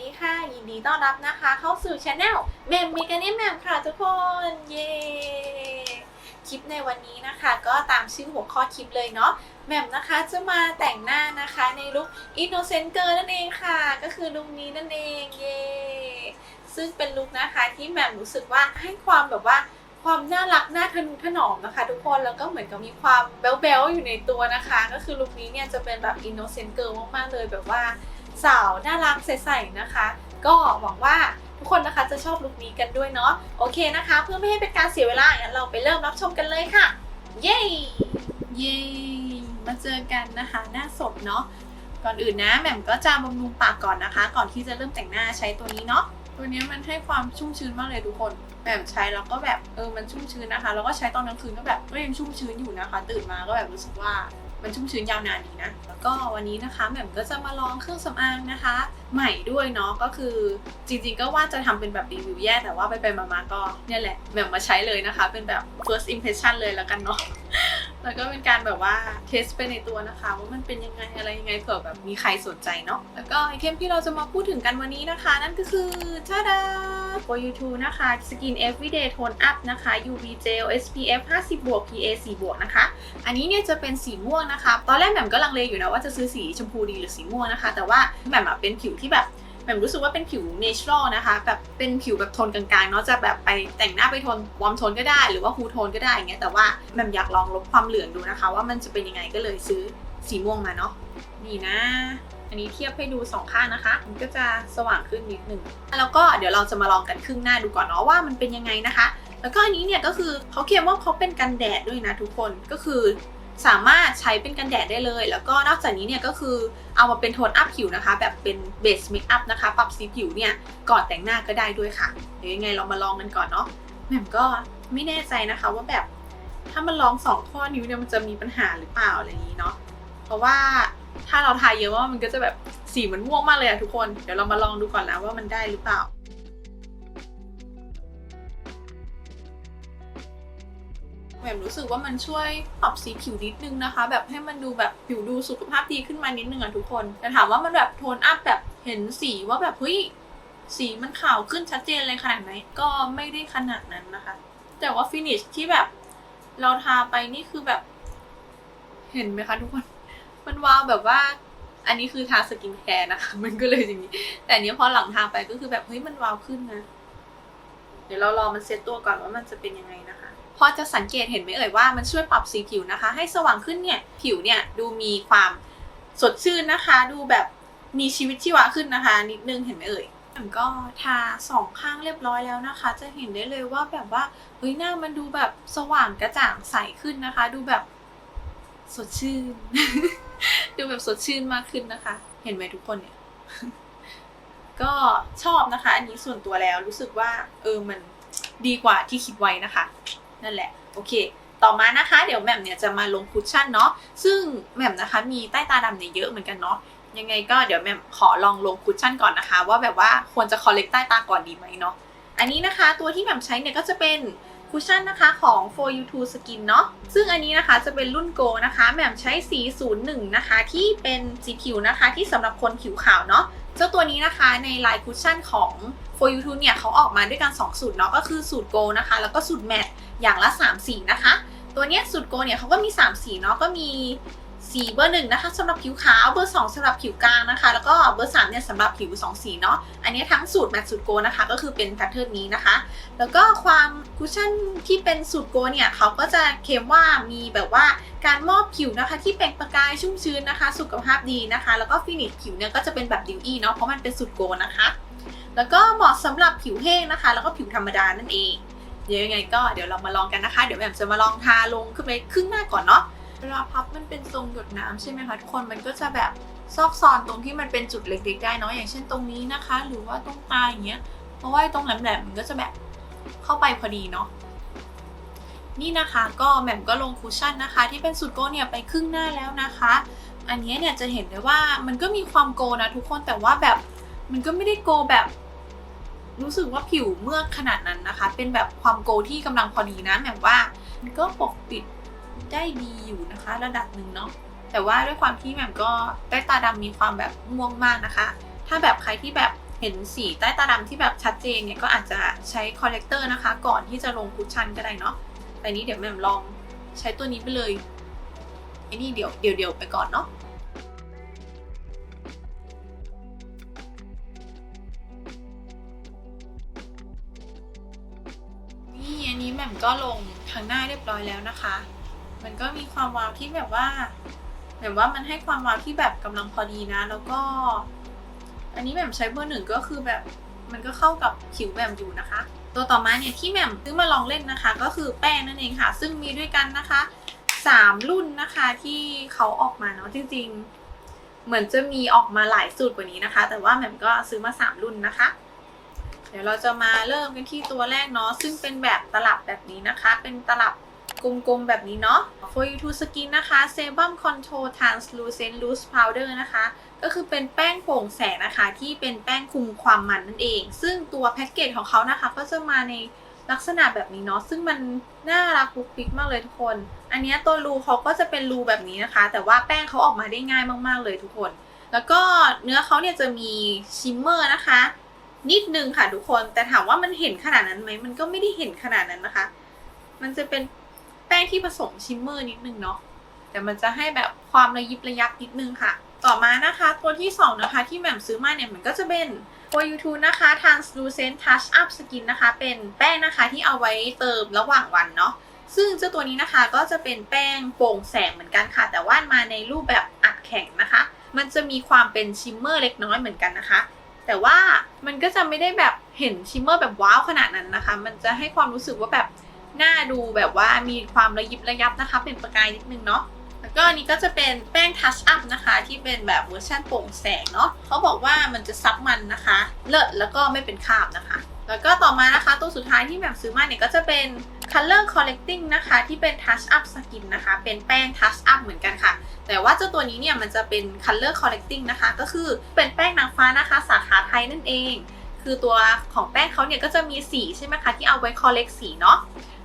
ดีค่ะ ยินดีต้อนรับนะคะ เข้าสู่ช anel แมมมิกานี่แมมค่ะทุกคน เย้คลิปในวันนี้นะคะ ก็ตามชื่อหัวข้อคลิปเลยเนาะแหม่มนะคะจะมาแต่งหน้านะคะในลุค Innocent Girl นั่นเองค่ะ ก็คือลุคนี้นั่นเองเย้ซึ่งเป็นลุคนะคะที่แหม่มรู้สึกว่าให้ความแบบว่า ความน่ารักน่าทะนุถนอมนะคะ ทุกคนแล้วก็เหมือนกับมีความแบ๊วๆอยู่ในตัวนะคะ ก็คือลุคนี้เนี่ยจะเป็นแบบ Innocent Girl มากๆเลยแบบว่าสาวน่ารักใสๆนะคะ ก็หวังว่าทุกคนนะคะจะชอบลุคนี้กันด้วยเนาะโอเคนะคะ เพื่อไม่ให้เป็นการเสียเวลางั้นเราไปเริ่มรับชมกันเลยค่ะ เย้เย้มาเจอกันนะคะหน้าสดเนาะก่อนอื่นนะแหม่มก็จะบำรุงปากก่อนนะคะ ก่อนที่จะเริ่มแต่งหน้าใช้ตัวนี้เนาะ ตัวนี้มันให้ความชุ่มชื้นมากเลยทุกคนแหม่มใช้แล้วก็แบบเออมันชุ่มชื้นนะคะ แล้วก็ใช้ตอนกลางคืนก็แบบก็ยังชุ่มชื้นอยู่นะคะ ตื่นมาก็แบบรู้สึกว่ามันชุ่มชื้นยาวนานดีนะ แล้วก็วันนี้นะคะแหม่มก็จะมาลองเครื่องสำอางนะคะ ใหม่ด้วยเนาะ ก็คือจริงๆก็ว่าจะทำเป็นแบบรีวิวแย่แต่ว่าไปไปๆมาๆก็เนี่ยแหละแหม่มมาใช้เลยนะคะ เป็นแบบ first impression เลยแล้วกันเนาะ แล้วก็เป็นการแบบว่าเทสไปในตัวนะคะ ว่ามันเป็นยังไงอะไรยังไงเผื่อแบบมีใครสนใจเนาะแล้วก็ไอเทมที่เราจะมาพูดถึงกันวันนี้นะคะ นั่นก็คือชาดา for you t o นะคะ skin everyday tone up นะคะ UV gel SPF 50บวก PA 4บวกนะคะ อันนี้เนี่ยจะเป็นสีม่วงนะคะ ตอนแรกแหม่มก็ลังเลอยู่นะว่าจะซื้อสีชมพูดีหรือสีม่วงนะคะ แต่ว่าแหม่มเป็นผิวที่แบบ ม่มรู้สึกว่าเป็นผิวเนเชอรัลนะคะแบบเป็นผิวแบบโทนกลางๆเนาะจะแบบไปแต่งหน้าไปโทนวอร์มโทนก็ได้หรือว่าฮูโทนก็ได้อย่างเงี้ยแต่ว่าแหม่มอยากลองลบความเหลืองดูนะคะ ว่ามันจะเป็นยังไงก็เลยซื้อสีม่วงมาเนาะนี่นะ อันนี้เทียบให้ดูสองข้างนะคะ มันก็จะสว่างขึ้นนิดหนึ่งแล้วก็เดี๋ยวเราจะมาลองกันครึ่งหน้าดูก่อนเนาะว่ามันเป็นยังไงนะคะ แล้วก็อันนี้เนี่ยก็คือเขาเคลมว่าเขาเป็นกันแดดด้วยนะทุกคนก็คือ สามารถใช้เป็นกันแดดได้เลย แล้วก็นอกจากนี้เนี่ยก็คือเอามาเป็นโทนอัพผิวนะคะ แบบเป็นเบสเมคอัพนะคะ ปรับสีผิวเนี่ยก่อนแต่งหน้าก็ได้ด้วยค่ะ เดี๋ยวยังไงเรามาลองกันก่อนเนาะแหม่มก็ไม่แน่ใจนะคะว่าแบบถ้ามันลองสองข้อนิ้วเนี่ยมันจะมีปัญหาหรือเปล่าอะไรอย่างนี้เนาะเพราะว่าถ้าเราทาเยอะว่ามันก็จะแบบสีมันม่วงมากเลยอะทุกคน เดี๋ยวเรามาลองดูก่อนนะว่ามันได้หรือเปล่า แหม่มรู้สึกว่ามันช่วยปรับสีผิวนิดนึงนะคะ แบบให้มันดูแบบผิวดูสุขภาพดีขึ้นมานิดนึงอะทุกคน แต่ถามว่ามันแบบโทนอัพแบบเห็นสีว่าแบบเฮ้ยสีมันขาวขึ้นชัดเจนเลยขนาดไหนก็ไม่ได้ขนาดนั้นนะคะ แต่ว่าฟินิชที่แบบเราทาไปนี่คือแบบ เห็นไหมคะทุกคน มันวาวแบบว่า อันนี้คือทาสกินแคร์นะคะ มันก็เลยอย่างนี้ แต่อันนี้พอหลังทาไปก็คือแบบเฮ้ยมันวาวขึ้นนะ เดี๋ยวเรารอมันเซตตัวก่อนว่ามันจะเป็นยังไงนะ พอจะสังเกตเห็นไหมเอ่ยว่ามันช่วยปรับสีผิวนะคะ ให้สว่างขึ้นเนี่ยผิวเนี่ยดูมีความสดชื่นนะคะ ดูแบบมีชีวิตชีวาขึ้นนะคะ นิดนึงเห็นไหมเอ่ยก็ทาสองข้างเรียบร้อยแล้วนะคะ จะเห็นได้เลยว่าแบบว่าเฮ้ยหน้ามันดูแบบสว่างกระจ่างใสขึ้นนะคะ ดูแบบสดชื่น ดูแบบสดชื่นมากขึ้นนะคะ เห็นไหมทุกคนเนี่ย ก็ชอบนะคะ อันนี้ส่วนตัวแล้วรู้สึกว่า เออมันดีกว่าที่คิดไว้นะคะ นั่นแหละ โอเค ต่อมานะคะ เดี๋ยวแหม่มเนี่ยจะมาลงคุชชั่นเนาะซึ่งแหม่มนะคะมีใต้ตาดำเนี่ยเยอะเหมือนกันเนาะยังไงก็เดี๋ยวแหม่มขอลองลงคุชชั่นก่อนนะคะ ว่าแบบว่าควรจะคอลเลกใต้ตาก่อนดีไหมเนาะอันนี้นะคะตัวที่แหม่มใช้เนี่ยก็จะเป็นคุชชั่นนะคะของ for you to skin เนาะซึ่งอันนี้นะคะจะเป็นรุ่นโกนะคะแหม่มใช้สี 01 นะคะ ที่เป็นสีผิวนะคะที่สำหรับคนผิวขาวเนาะเจ้าตัวนี้นะคะในลายคุชชั่นของ For You To เนี่ยเขาออกมาด้วยกัน 2 สูตรเนาะก็คือสูตรโกนะคะ แล้วก็สูตรแมท อย่างละ 3 สีนะคะ ตัวเนี้ยสูตรโกเนี่ยเขาก็มี 3 สีเนาะก็มีสีเบอร์หนึ่งนะคะสำหรับผิวขาวเบอร์2สำหรับผิวกลางนะคะ แล้วก็เบอร์3เนี่ยสำหรับผิว2สีเนาะอันนี้ทั้งสูตรแมทสูตรโกนะคะ ก็คือเป็นแพทเทิร์นนี้นะคะ แล้วก็ความคุชชั่นที่เป็นสูตรโกเนี่ยเขาก็จะเคลมว่ามีแบบว่าการมอบผิวนะคะ ที่เปล่งประกายชุ่มชื้นนะคะ สุขภาพดีนะคะ แล้วก็ฟินิชผิวเนี่ยก็จะเป็นแบบดิวอี้เนาะเพราะมันเป็นสูตรโกนะคะ แล้วก็เหมาะสำหรับผิวแห้งนะคะ แล้วก็ผิวธรรมดานั่นเอง เดี๋ยวยังไงก็เดี๋ยวเรามาลองกันนะคะ เดี๋ยวแอมจะมาลองทาลงขึ้นไปครึ่งหน้าก่อนเนาะเวลาพับมันเป็นทรงหยดน้ำใช่ไหมคะทุกคนมันก็จะแบบซอกซอนตรงที่มันเป็นจุดเล็กๆได้เนาะอย่างเช่นตรงนี้นะคะ หรือว่าตรงตาอย่างเงี้ยเพราะว่าตรงแหลมๆมันก็จะแบบเข้าไปพอดีเนาะนี่นะคะก็แหม่มก็ลงคุชชั่นนะคะ ที่เป็นสูตรโกเนี่ยไปครึ่งหน้าแล้วนะคะ อันนี้เนี่ยจะเห็นได้ว่ามันก็มีความโกนะทุกคนแต่ว่าแบบมันก็ไม่ได้โกแบบ รู้สึกว่าผิวเมือกขนาดนั้นนะคะ เป็นแบบความโกที่กำลังพอดีนะแหมว่า มันก็ปกปิดได้ดีอยู่นะคะ ระดับหนึ่งเนาะแต่ว่าด้วยความที่แหม่มก็ใต้ตาดำมีความแบบม่วงมากนะคะ ถ้าแบบใครที่แบบเห็นสีใต้ตาดำที่แบบชัดเจนเนี่ยก็อาจจะใช้คอลเลกเตอร์นะคะ ก่อนที่จะลงคุชชั่นก็ได้เนาะแต่นี้เดี๋ยวแหม่มลองใช้ตัวนี้ไปเลยไอ้นี่เดี๋ยวเดี๋ยวเดี๋ยวไปก่อนเนาะ แหม่มก็ลงทางหน้าเรียบร้อยแล้วนะคะ มันก็มีความวาวที่แบบว่าแบบว่ามันให้ความวาวที่แบบกำลังพอดีนะ แล้วก็ อันนี้แหม่มใช้เบอร์หนึ่งก็คือแบบมันก็เข้ากับผิวแหม่มอยู่นะคะ ตัวต่อมาเนี่ยที่แหม่มซื้อมาลองเล่นนะคะ ก็คือแป้งนั่นเองค่ะ ซึ่งมีด้วยกันนะคะสามรุ่นนะคะที่เขาออกมาเนาะจริง ๆ เหมือนจะมีออกมาหลายสูตรกว่านี้นะคะ แต่ว่าแหม่มก็ซื้อมาสามรุ่นนะคะ เดี๋ยวเราจะมาเริ่มกันที่ตัวแรกเนาะซึ่งเป็นแบบตลับแบบนี้นะคะ เป็นตลับกลมๆแบบนี้เนาะ For You to Skin นะคะ Sebum Control Translucent Loose Powder นะคะ ก็คือเป็นแป้งโปร่งแสงนะคะ ที่เป็นแป้งคุมความมันนั่นเอง ซึ่งตัวแพ็กเกจของเขานะคะ ก็จะมาในลักษณะแบบนี้เนาะ ซึ่งมันน่ารักปุ๊กปิ๊กมากเลยทุกคน อันนี้ตัวรูเขาก็จะเป็นรูแบบนี้นะคะ แต่ว่าแป้งเขาออกมาได้ง่ายมากๆเลยทุกคน แล้วก็เนื้อเขาเนี่ยจะมีชิมเมอร์นะคะ นิดนึงค่ะทุกคน แต่ถามว่ามันเห็นขนาดนั้นไหม มันก็ไม่ได้เห็นขนาดนั้นนะคะ มันจะเป็นแป้งที่ผสมชิมเมอร์นิดนึงเนาะ แต่มันจะให้แบบความระยิบระยับนิดนึงค่ะ ต่อมานะคะ ตัวที่สองนะคะ ที่แหม่มซื้อมาเนี่ยมันก็จะเป็น For You To นะคะ Translucent Touch Up Skin นะคะ เป็นแป้งนะคะที่เอาไว้เติมระหว่างวันเนาะซึ่งเจ้าตัวนี้นะคะก็จะเป็นแป้งโปร่งแสงเหมือนกันค่ะ แต่ว่ามาในรูปแบบอัดแข็งนะคะ มันจะมีความเป็นชิมเมอร์เล็กน้อยเหมือนกันนะคะ แต่ว่ามันก็จะไม่ได้แบบเห็นชิมเมอร์แบบว้าวขนาดนั้นนะคะ มันจะให้ความรู้สึกว่าแบบหน้าดูแบบว่ามีความระยิบระยับนะคะ เป็นประกายนิดนึงเนาะแล้วก็อันนี้ก็จะเป็นแป้งทัชอัพนะคะ ที่เป็นแบบเวอร์ชันโปร่งแสงเนาะเขาบอกว่ามันจะซับมันนะคะ เลิศแล้วก็ไม่เป็นคราบนะคะ แล้วก็ต่อมานะคะตัวสุดท้ายที่แบบซื้อมาเนี่ยก็จะเป็น Color Correcting นะคะ ที่เป็น Touch Up Skin นะคะ เป็นแป้ง Touch Up เหมือนกันค่ะ แต่ว่าเจ้าตัวนี้เนี่ยมันจะเป็น Color Correcting นะคะ ก็คือเป็นแป้งนางฟ้านะคะ สาขาไทยนั่นเอง คือตัวของแป้งเขาเนี่ยก็จะมีสีใช่ไหมคะที่เอาไว้ correct สีเนาะ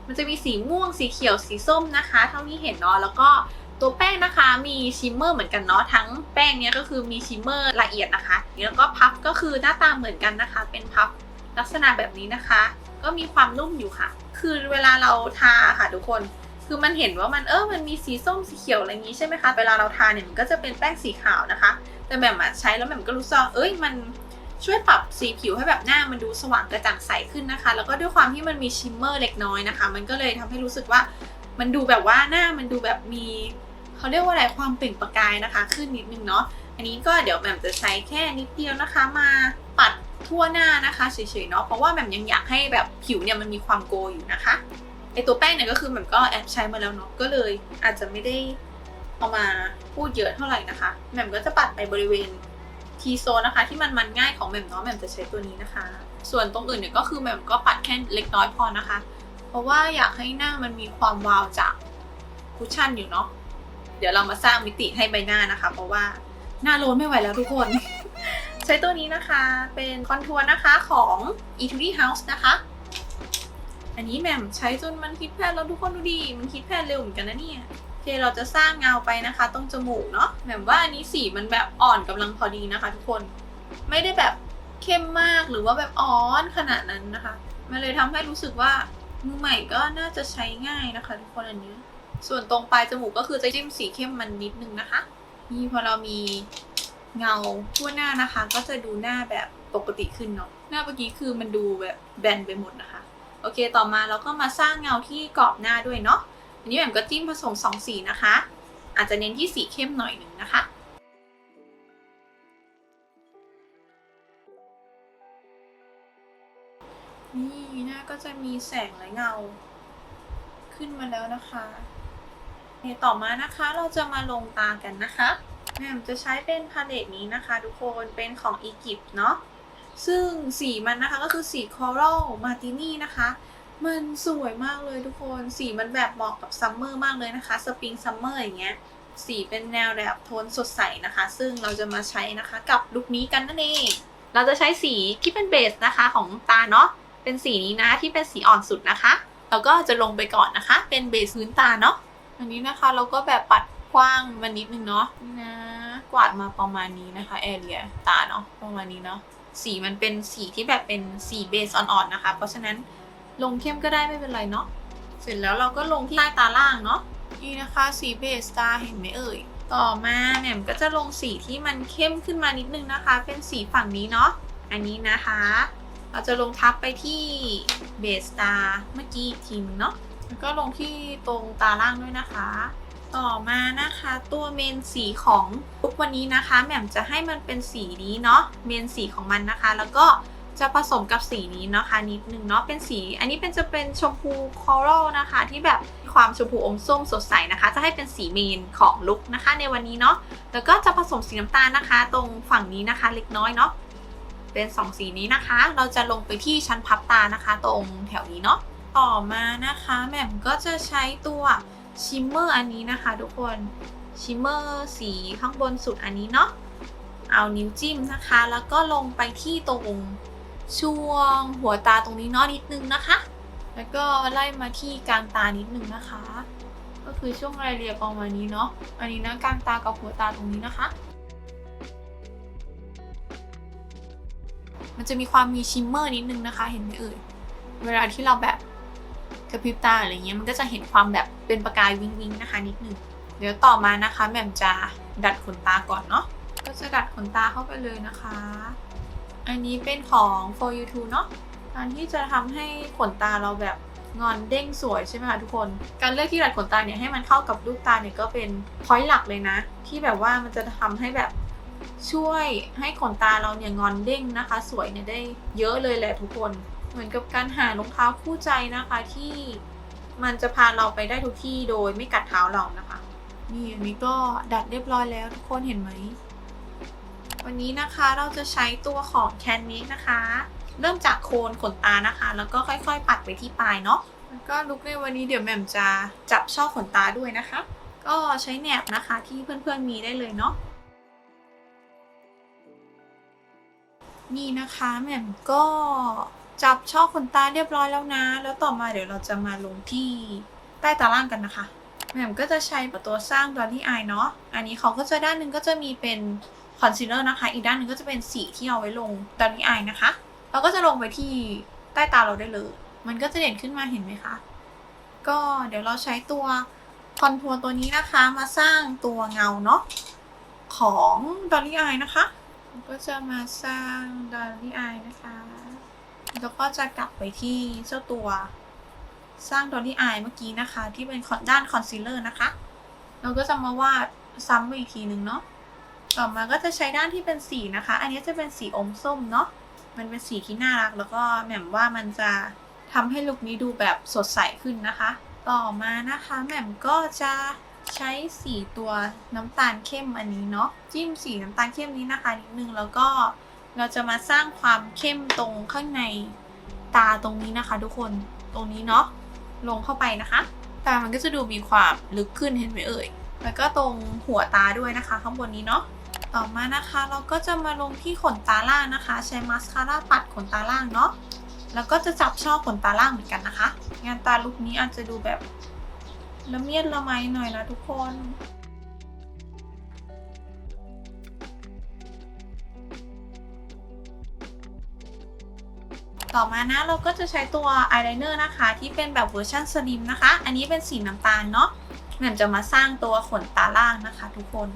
มันจะมีสีม่วงสีเขียวสีส้มนะคะ เท่าที่เห็นเนาะแล้วก็ตัวแป้งนะคะมีชิมเมอร์เหมือนกันเนาะทั้งแป้งเนี้ยก็คือมีชิมเมอร์ละเอียดนะคะแล้วก็พัฟก็คือหน้าตาเหมือนกันนะคะ เป็นพัฟ ลักษณะแบบนี้นะคะ ก็มีความนุ่มอยู่ค่ะ คือเวลาเราทาค่ะทุกคน คือมันเห็นว่ามันเออมันมีสีส้มสีเขียวอะไรอย่างนี้ใช่ไหมคะ เวลาเราทาเนี่ยมันก็จะเป็นแป้งสีขาวนะคะ แต่แบบใช้แล้วแบบก็รู้สึกเอ้ยมันช่วยปรับสีผิวให้แบบหน้ามันดูสว่างกระจ่างใสขึ้นนะคะ แล้วก็ด้วยความที่มันมีชิมเมอร์เล็กน้อยนะคะ มันก็เลยทำให้รู้สึกว่ามันดูแบบว่าหน้ามันดูแบบมีเขาเรียกว่าอะไรความเปล่งประกายนะคะ ขึ้นนิดนึงเนาะ อันนี้ก็เดี๋ยวแหม่มจะใช้แค่นิดเดียวนะคะมา ทั่วหน้านะคะเฉยๆเนาะเพราะว่าแหม่มยังอยากให้แบบผิวเนี่ยมันมีความโกอยู่นะคะไอตัวแป้งเนี่ยก็คือแหม่มก็แอบใช้มาแล้วเนาะก็เลย อาจจะไม่ได้เอามาพูดเยอะเท่าไหร่นะคะแหม่มก็จะปัดไปบริเวณทีโซนะคะ ที่มันมันง่ายของแหม่มเนาะแหม่มจะใช้ตัวนี้นะคะ ส่วนตรงอื่นเนี่ยก็คือแหม่มก็ปัดแค่เล็กน้อยพอนะคะ เพราะว่าอยากให้หน้ามันมีความวาวจากคุชชั่นอยู่เนาะเดี๋ยวเรามาสร้างมิติให้ใบหน้านะคะ เพราะว่าหน้าโลนไม่ไหวแล้วทุกคน ใช้ตัวนี้นะคะเป็นคอนทัวร์นะคะของ e t u d y House นะคะ อันนี้แหม่มใช้จนมันคิดแพทย์แล้วทุกคนดูดีมันคิดแพทย์เร็วเหมือนกันนะเนี่ยโอเคเราจะสร้างเงาไปนะคะตรงจมูกเนาะแหม่มว่าอันนี้สีมันแบบอ่อนกำลังพอดีนะคะ ทุกคนไม่ได้แบบเข้มมากหรือว่าแบบอ่อนขนาดนั้นนะคะ มันเลยทำให้รู้สึกว่ามือใหม่ก็น่าจะใช้ง่ายนะคะ ทุกคนอันนี้ ส่วนตรงปลายจมูกก็คือจะจิ้มสีเข้มมันนิดนึงนะคะ นี่พอเรามี เงาทั่วหน้านะคะ ก็จะดูหน้าแบบปกติขึ้นเนาะหน้าเมื่อกี้คือมันดูแบบแบนไปหมดนะคะ โอเคต่อมาเราก็มาสร้างเงาที่กรอบหน้าด้วยเนาะอันนี้แหม่มก็จิ้มผสมสองสีนะคะ อาจจะเน้นที่สีเข้มหน่อยหนึ่งนะคะนี่หน้าก็จะมีแสงและเงา ขึ้นมาแล้วนะคะเต่อมานะคะเราจะมาลงตากันนะคะ แหม่มจะใช้เป็นพาเลตนี้นะคะ ทุกคนเป็นของอียิปต์เนาะซึ่งสีมันนะคะก็คือสี Coral Martini นะคะ มันสวยมากเลยทุกคนสีมันแบบเหมาะกับซัมเมอร์มากเลยนะคะสปริงซัมเมอร์อย่างเงี้ยสีเป็นแนวแบบโทนสดใสนะคะ ซึ่งเราจะมาใช้นะคะกับลุคนี้กันนั่นเอง เราจะใช้สีที่เป็นเบสนะคะของตาเนาะเป็นสีนี้นะที่เป็นสีอ่อนสุดนะคะเราก็จะลงไปก่อนนะคะ เป็นเบสพื้นตาเนาะอันนี้นะคะเราก็แบบปัด กว้างมานิดนึงเนาะนี่นะ กวาดมาประมาณนี้นะคะแอเรียตาเนาะประมาณนี้เนาะสีมันเป็นสีที่แบบเป็นสีเบสอ่อนๆนะคะ เพราะฉะนั้นลงเข้มก็ได้ไม่เป็นไรเนาะเสร็จแล้วเราก็ลงที่ใต้ตาล่างเนาะนี่นะคะสีเบสตาเห็นไหมเอ่ยต่อมาแหม่มก็จะลงสีที่มันเข้มขึ้นมานิดนึงนะคะ เป็นสีฝั่งนี้เนาะอันนี้นะคะ เราจะลงทับไปที่เบสตาเมื่อกี้อีกทีนึงเนาะแล้วก็ลงที่ตรงตาล่างด้วยนะคะ ต่อมานะคะตัวเมนสีของลุกวันนี้นะคะแหม่มจะให้มันเป็นสีนี้เนาะเมนสีของมันนะคะ แล้วก็จะผสมกับสีนี้นะคะนิดนึงเนาะเป็นสี อันนี้เป็นจะเป็นชมพูคอรัลนะคะ ที่แบบมีความชมพูอมส้มสดใสนะคะ จะให้เป็นสีเมนของลุกนะคะ ในวันนี้เนาะแล้วก็จะผสมสีน้ำตาลนะคะ ตรงฝั่งนี้นะคะเล็กน้อยเนาะเป็นสองสีนี้นะคะ เราจะลงไปที่ชั้นพับตานะคะ ตรงแถวนี้เนาะต่อมานะคะแหม่มก็จะใช้ตัว ชิมเมอร์อันนี้นะคะ ทุกคนชิมเมอร์สีข้างบนสุดอันนี้เนาะเอานิ้วจิ้มนะคะ แล้วก็ลงไปที่ตรงช่วงหัวตาตรงนี้เนาะนิดนึงนะคะ แล้วก็ไล่มาที่กลางตานิดนึงนะคะ ก็คือช่วงรายละเอียดประมาณนี้เนาะอันนี้นะกลางตากับหัวตาตรงนี้นะคะ มันจะมีความมีชิมเมอร์นิดนึงนะคะ เห็นไหมเอ่ยเวลาที่เราแบบ กระพริบตาอะไรเงี้ยมันก็จะเห็นความแบบเป็นประกายวิงวิงนะคะนิดนึงเดี๋ยวต่อมานะคะแหม่มจะดัดขนตาก่อนเนาะก็จะดัดขนตาเข้าไปเลยนะคะ อันนี้เป็นของ for you to เนาะการที่จะทำให้ขนตาเราแบบงอนเด้งสวยใช่ไหมคะทุกคน การเลือกที่ดัดขนตาเนี่ยให้มันเข้ากับลูกตาเนี่ยก็เป็นพอยต์หลักเลยนะ ที่แบบว่ามันจะทำให้แบบช่วยให้ขนตาเราเนี่ยงอนเด้งนะคะ สวยเนี่ยได้เยอะเลยแหละทุกคน เหมือนกับการหารองเท้าคู่ใจนะคะที่มันจะพาเราไปได้ทุกที่โดยไม่กัดเท้าเรานะคะ นี่อันนี้ก็ดัดเรียบร้อยแล้วทุกคนเห็นไหม วันนี้นะคะเราจะใช้ตัวของแคนนินะคะ เริ่มจากโคนขนตานะคะ แล้วก็ค่อยๆ ปัดไปที่ปลายเนาะแล้วก็ลุกในวันนี้เดี๋ยวแหม่มจะจับช่อขนตาด้วยนะคะ ก็ใช้แหนบนะคะที่เพื่อนๆมีได้เลยเนาะนี่นะคะแหม่มก็ จับช่อขนตาเรียบร้อยแล้วนะ แล้วต่อมาเดี๋ยวเราจะมาลงที่ใต้ตาล่างกันนะคะแหม่มก็จะใช้ตัวสร้างดอลลี่อายเนาะ อันนี้เขาก็จะด้านหนึ่งก็จะมีเป็นคอนซีลเลอร์นะคะ อีกด้านหนึ่งก็จะเป็นสีที่เอาไว้ลงดอลลี่อายนะคะ เราก็จะลงไปที่ใต้ตาเราได้เลย มันก็จะเด่นขึ้นมาเห็นไหมคะ ก็เดี๋ยวเราใช้ตัวคอนทัวร์ตัวนี้นะคะมาสร้างตัวเงาเนาะของดอลลี่อายนะคะ ก็จะมาสร้างดอลลี่อายนะคะ แล้วก็จะกลับไปที่เจ้าตัวสร้างดอลลี่อายเมื่อกี้นะคะ ที่เป็นด้านคอนซีลเลอร์นะคะ เราก็จะมาวาดซ้ำไปอีกทีหนึ่งเนาะต่อมาก็จะใช้ด้านที่เป็นสีนะคะ อันนี้จะเป็นสีอมส้มเนาะมันเป็นสีที่น่ารัก แล้วก็แหม่มว่ามันจะทำให้ลุคนี้ดูแบบสดใสขึ้นนะคะ ต่อมานะคะแหม่มก็จะใช้สีตัวน้ำตาลเข้มอันนี้เนาะจิ้มสีน้ำตาลเข้มนี้นะคะนิดนึงแล้วก็ เราจะมาสร้างความเข้มตรงข้างในตาตรงนี้นะคะ ทุกคนตรงนี้เนาะลงเข้าไปนะคะ ตามันก็จะดูมีความลึกขึ้นเห็นไหมเอ่ยแล้วก็ตรงหัวตาด้วยนะคะ ข้างบนนี้เนาะต่อมานะคะ เราก็จะมาลงที่ขนตาล่างนะคะ ใช้มาสคาร่าปัดขนตาล่างเนาะแล้วก็จะจับช่อขนตาล่างเหมือนกันนะคะ งานตาลุคนี้อาจจะดูแบบละเมียดละไมหน่อยนะทุกคน ต่อมานะเราก็จะใช้ตัวอายไลเนอร์นะคะ ที่เป็นแบบเวอร์ชันสลิมนะคะ อันนี้เป็นสีน้ำตาลเนาะแหม่มจะมาสร้างตัวขนตาล่างนะคะทุกคน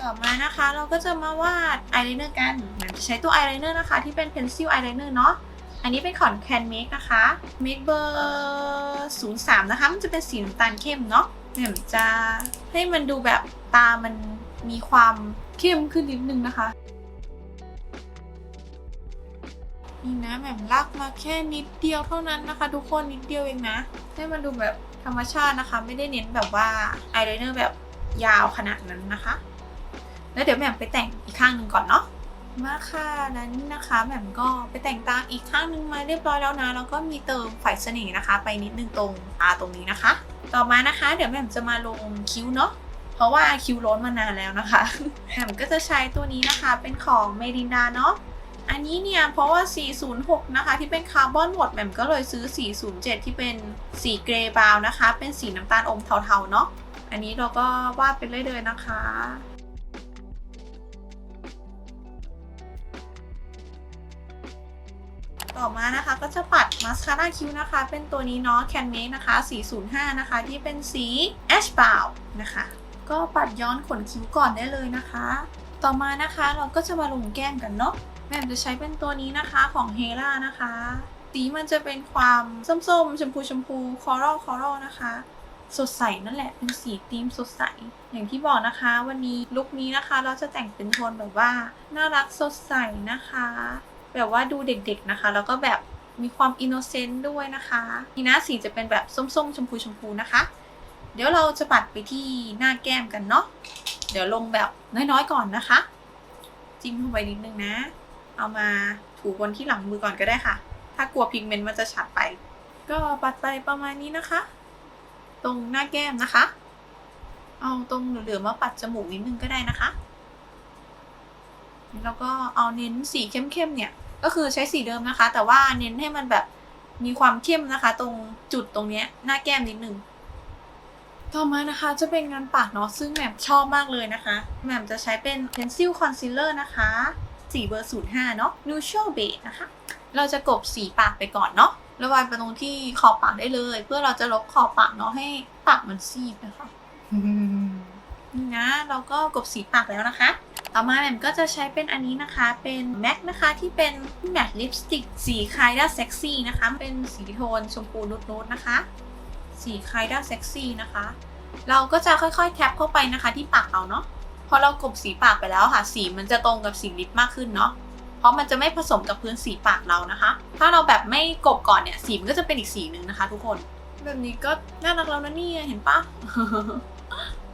ต่อมานะคะเราก็จะมาวาดอายไลเนอร์กันแหม่มจะใช้ตัวอายไลเนอร์นะคะ ที่เป็นเพนซิลอายไลเนอร์เนาะอันนี้เป็นของแคนเมกนะคะเมกเบอร์03นะคะ มันจะเป็นสีน้ำตาลเข้มเนาะแหม่มจะให้มันดูแบบตามันมีความเข้มขึ้นนิดนึงนะคะ นี่นะแหม่มลากมาแค่นิดเดียวเท่านั้นนะคะ ทุกคนนิดเดียวเองนะ ให้มันดูแบบธรรมชาตินะคะ ไม่ได้เน้นแบบว่าอายไลเนอร์แบบยาวขนาดนั้นนะคะ แล้วเดี๋ยวแหม่มไปแต่งอีกข้างหนึ่งก่อนเนาะมาค่ะแล้นนะคะแหม่มก็ไปแต่งตาอีกข้างหนึ่งมาเรียบร้อยแล้วนะแล้วก็มีเติมไฟเสน่ห์นะคะ ไปนิดนึงตรงตาตรงนี้นะคะ ต่อมานะคะ เดี๋ยวแหม่มจะมาลงคิ้วเนาะเพราะว่าคิ้วล้นมานานแล้วนะคะแหม่มก็จะใช้ตัวนี้นะคะเป็นของเมรินดาเนาะ อันนี้เนี่ย เพราะว่า 406 นะคะ ที่เป็นคาร์บอนหมดแหม่มก็เลยซื้อ 407 ที่เป็นสีเกรย์บราวน์นะคะ เป็นสีน้ำตาลอมเทาๆเนาะอันนี้เราก็วาดไปเรื่อยๆนะคะต่อมานะคะก็จะปัดมาสคาร่าคิ้วนะคะ เป็นตัวนี้เนาะ Can Make นะคะ 405 นะคะ ที่เป็นสี Ash Brown นะคะ ก็ปัดย้อนขนคิ้วก่อนได้เลยนะคะ ต่อมานะคะเราก็จะมาลงแก้มกันเนาะ แม่จะใช้เป็นตัวนี้นะคะของเฮล่านะคะ สีมันจะเป็นความส้มๆ ชมพูชมพูคอรัลคอรัลนะคะ สดใสนั่นแหละเป็นสีธีมสดใส อย่างที่บอกนะคะ วันนี้ลุคนี้นะคะ เราจะแต่งเป็นโทนแบบว่า น่ารักสดใสนะคะ แบบว่าดูเด็กๆนะคะ แล้วก็แบบมีความอินโนเซนต์ด้วยนะคะนี่นะสีจะเป็นแบบส้มๆ ชมพูชมพูนะคะ เดี๋ยวเราจะปัดไปที่หน้าแก้มกันเนาะเดี๋ยวลงแบบน้อยๆก่อนนะคะ จิ้มเข้าไปนิดนึงนะ เอามาถูบนที่หลังมือก่อนก็ได้ค่ะ ถ้ากลัวพิกเมนต์มันจะฉัดไป ก็ปัดไปประมาณนี้นะคะ ตรงหน้าแก้มนะคะ เอาตรงเหลือๆมาปัดจมูกนิดนึงก็ได้นะคะ แล้วก็เอาเน้นสีเข้มๆเนี่ย ก็คือใช้สีเดิมนะคะ แต่ว่าเน้นให้มันแบบมีความเข้มนะคะ ตรงจุดตรงเนี้ยหน้าแก้มนิดนึงต่อมานะคะจะเป็นงานปากเนาะซึ่งแหม่มชอบมากเลยนะคะแหม่มจะใช้เป็น pencil concealer นะคะ สีเบอร์05 เนาะ neutral beige นะคะ เราจะกบสีปากไปก่อนเนาะระบายไปตรงที่ขอบปากได้เลย เพื่อเราจะลบขอบปากเนาะให้ปากมันซีดนะคะนี่นะ เราก็กบสีปากแล้วนะคะ ต่อมาแหม่มก็จะใช้เป็นอันนี้นะคะ เป็น MAC นะคะที่เป็น matte lipstick สีคายด้าเซ็กซี่นะคะ เป็นสีโทนชมพูนุดๆนะคะ สีคายด้าเซ็กซี่นะคะ เราก็จะค่อยๆแท็บเข้าไปนะคะที่ปากเราเนาะ พอเรากลบสีปากไปแล้วค่ะ สีมันจะตรงกับสีลิปมากขึ้นเนาะเพราะมันจะไม่ผสมกับพื้นสีปากเรานะคะ ถ้าเราแบบไม่กลบก่อนเนี่ยสีมันก็จะเป็นอีกสีหนึ่งนะคะ ทุกคนแบบนี้ก็น่ารักแล้วนะเนี่ยเห็นปะ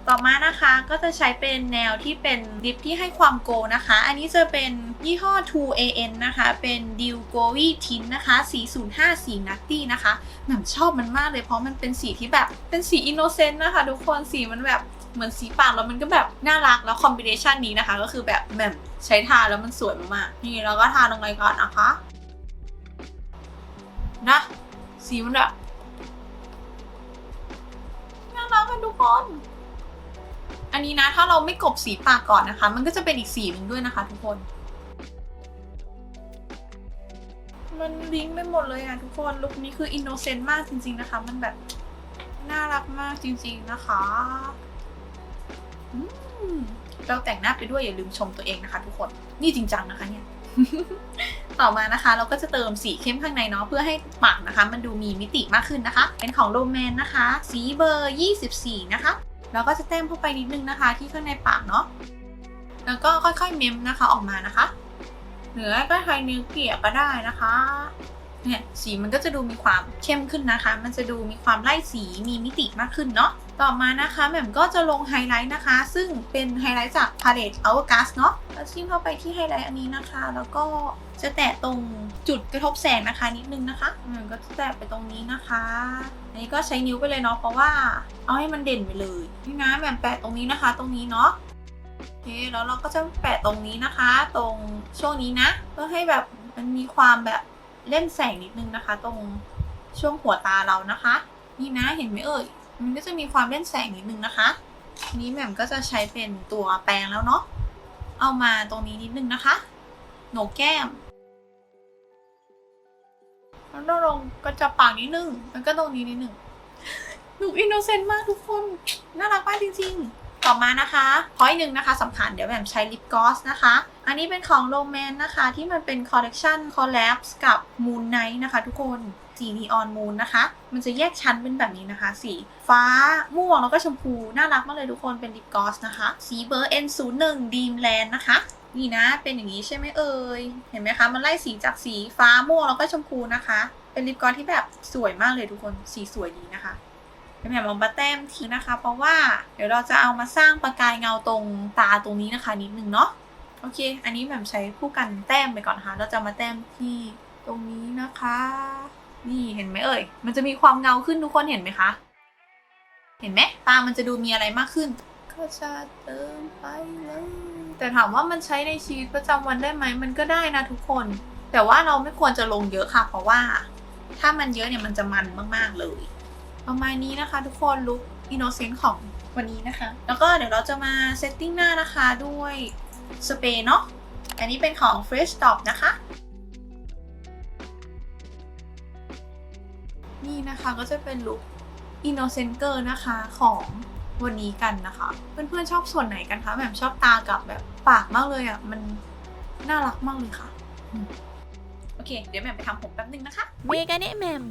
ต่อมานะคะก็จะใช้เป็นแนวที่เป็นลิปที่ให้ความโกลนะคะ อันนี้จะเป็นยี่ห้อ 2AN นะคะ เป็น Dew Glowy Tint นะคะสี05 สี Nutty นะคะแหม่มชอบมันมากเลยเพราะมันเป็นสีที่แบบเป็นสีอินโนเซนต์นะคะ ทุกคนสีมันแบบ เหมือนสีปากแล้วมันก็แบบน่ารักแล้วคอมบิเนชันนี้นะคะ ก็คือแบบแหม่มใช้ทาแล้วมันสวยมากๆนี่เราก็ทาลงไปก่อนนะคะ นะ สีมันแบบน่ารักกันทุกคนอันนี้นะถ้าเราไม่กบสีปากก่อนนะคะ มันก็จะเป็นอีกสีหนึ่งด้วยนะคะทุกคน มันลิงก์ไปหมดเลยอะทุกคนลุคนี้คืออินโนเซนต์มากจริง ๆนะคะ มันแบบน่ารักมากจริง ๆนะคะ เราแต่งหน้าไปด้วยอย่าลืมชมตัวเองนะคะ ทุกคน นี่จริงจังนะคะเนี่ย ต่อมานะคะ เราก็จะเติมสีเข้มข้างในเนาะเพื่อให้ปากนะคะ มันดูมีมิติมากขึ้นนะคะ เป็นของโรแมนนะคะ สีเบอร์ 24 นะคะแล้วก็จะแต้มเข้าไปนิดนึงนะคะ ที่ข้างในปากเนาะ แล้วก็ค่อยๆ เมมนะคะออกมานะคะ เหนือก็ใช้นิ้วเกลี่ยก็ได้นะคะ เนี่ยสีมันก็จะดูมีความเข้มขึ้นนะคะ มันจะดูมีความไล่สีมีมิติมากขึ้นเนาะ ต่อมานะคะแหม่มก็จะลงไฮไลท์นะคะ ซึ่งเป็นไฮไลท์จาก Palette Hourglass เนาะแล้วจิ้มเข้าไปที่ไฮไลท์อันนี้นะคะ แล้วก็จะแตะตรงจุดกระทบแสงนะคะนิดนึงนะคะอืมก็จะแตะไปตรงนี้นะคะ อันนี้ก็ใช้นิ้วไปเลยเนาะเพราะว่าเอาให้มันเด่นไปเลย นี่นะแหม่มแปะตรงนี้นะคะ ตรงนี้เนาะโอเคแล้วเราก็จะแปะตรงนี้นะคะ ตรงช่วงนี้นะเพื่อให้แบบมันมีความแบบเล่นแสงนิดนึงนะคะ ตรงช่วงหัวตาเรานะคะ นี่นะเห็นไหมเอ่ย มันก็จะมีความเล่นแสงนิดนึงนะคะทีนี้แหม่มก็จะใช้เป็นตัวแปรงแล้วเนาะเอามาตรงนี้นิดนึงนะคะโหนกแก้มแล้วเราลงกระจับปากนิดนึงแล้วก็ตรงนี้นิดนึงหนูอินโนเซนต์มากทุกคนน่ารักมากจริง ๆ ต่อมานะคะพอยหนึ่งนะคะสำคัญเดี๋ยวแหม่มใช้ลิปกลอสนะคะ อันนี้เป็นของโรแมนนะคะ ที่มันเป็นคอลเลกชันคอลแลบกับ Moon Night นะคะ ทุกคน สีนีออนมูนนะคะ มันจะแยกชั้นเป็นแบบนี้นะคะ สีฟ้า ม่วง แล้วก็ชมพู น่ารักมากเลยทุกคน เป็นลิปกลอสนะคะ สีเบอร์ N01 Dreamland นะคะ นี่นะ เป็นอย่างนี้ใช่ไหมเอ่ย เห็นไหมคะ มันไล่สีจากสีฟ้า ม่วง แล้วก็ชมพูนะคะ เป็นลิปกลอสที่แบบสวยมากเลยทุกคน สีสวยดีนะคะแหม่มเอามาแต้มทีนะคะ เพราะว่าเดี๋ยวเราจะเอามาสร้างประกายเงาตรงตาตรงนี้นะคะ นิดนึงเนาะ โอเค อันนี้แหม่มใช้คู่กันแต้มไปก่อนนะคะ เราจะมาแต้มที่ตรงนี้นะคะ นี่เห็นไหมเอ่ย มันจะมีความเงาขึ้นทุกคนเห็นไหมคะ เห็นไหมตามันจะดูมีอะไรมากขึ้น ก็จะเติมไปเลย แต่ถามว่ามันใช้ในชีวิตประจำวันได้ไหม มันก็ได้นะทุกคน แต่ว่าเราไม่ควรจะลงเยอะค่ะ เพราะว่า ถ้ามันเยอะเนี่ยมันจะมันมากๆเลย ประมาณนี้นะคะ ทุกคนลุคอินโนเซนต์ของวันนี้นะคะ แล้วก็เดี๋ยวเราจะมาเซตติ้งหน้านะคะด้วยสเปรย์เนาะ อันนี้เป็นของ Fresh Stop นะคะ นี่นะคะก็จะเป็นลุค Innocent Girl นะคะของวันนี้กันนะคะ เพื่อนๆชอบส่วนไหนกันคะแบบชอบตากับแบบปากมากเลยอะ มันน่ารักมากเลยค่ะ โอเค เดี๋ยวแหม่มไปทำผมแป๊บนึงนะคะ เมกาเนะแมม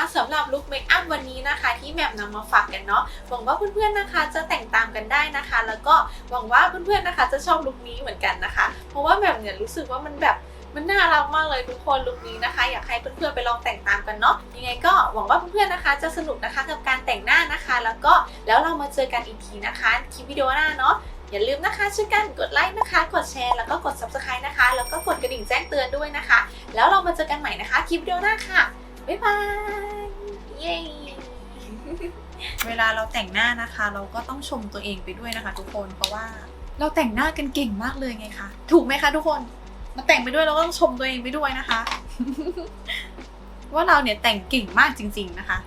นะคะสำหรับลุคเมคอัพวันนี้นะคะ ที่แหม่มนำมาฝากกันเนาะหวังว่าเพื่อนๆนะคะจะแต่งตามกันได้นะคะ แล้วก็หวังว่าเพื่อนๆนะคะจะชอบลุคนี้เหมือนกันนะคะ เพราะว่าแหม่มเนี่ยรู้สึกว่ามันแบบมันน่ารักมากเลยทุกคนลุคนี้นะคะ อยากให้เพื่อนๆไปลองแต่งตามกันเนาะยังไงก็หวังว่าเพื่อนๆนะคะ จะสนุกนะคะกับการแต่งหน้านะคะ แล้วก็แล้วเรามาเจอกันอีกทีนะคะคลิปวิดีโอหน้าเนาะอย่าลืมนะคะช่วยกันกดไลค์นะคะ กดแชร์แล้วก็กด subscribe นะคะ แล้วก็กดกระดิ่งแจ้งเตือนด้วยนะคะ แล้วเรามาเจอกันใหม่นะคะคลิปวิดีโอหน้าค่ะ บ๊ายบายเย้เวลาเราแต่งหน้านะคะ เราก็ต้องชมตัวเองไปด้วยนะคะ ทุกคนเพราะว่าเราแต่งหน้ากันเก่งมากเลยไงคะถูกไหมคะทุกคนมาแต่งไปด้วยเราก็ต้องชมตัวเองไปด้วยนะคะ ว่าเราเนี่ยแต่งเก่งมากจริง ๆนะคะ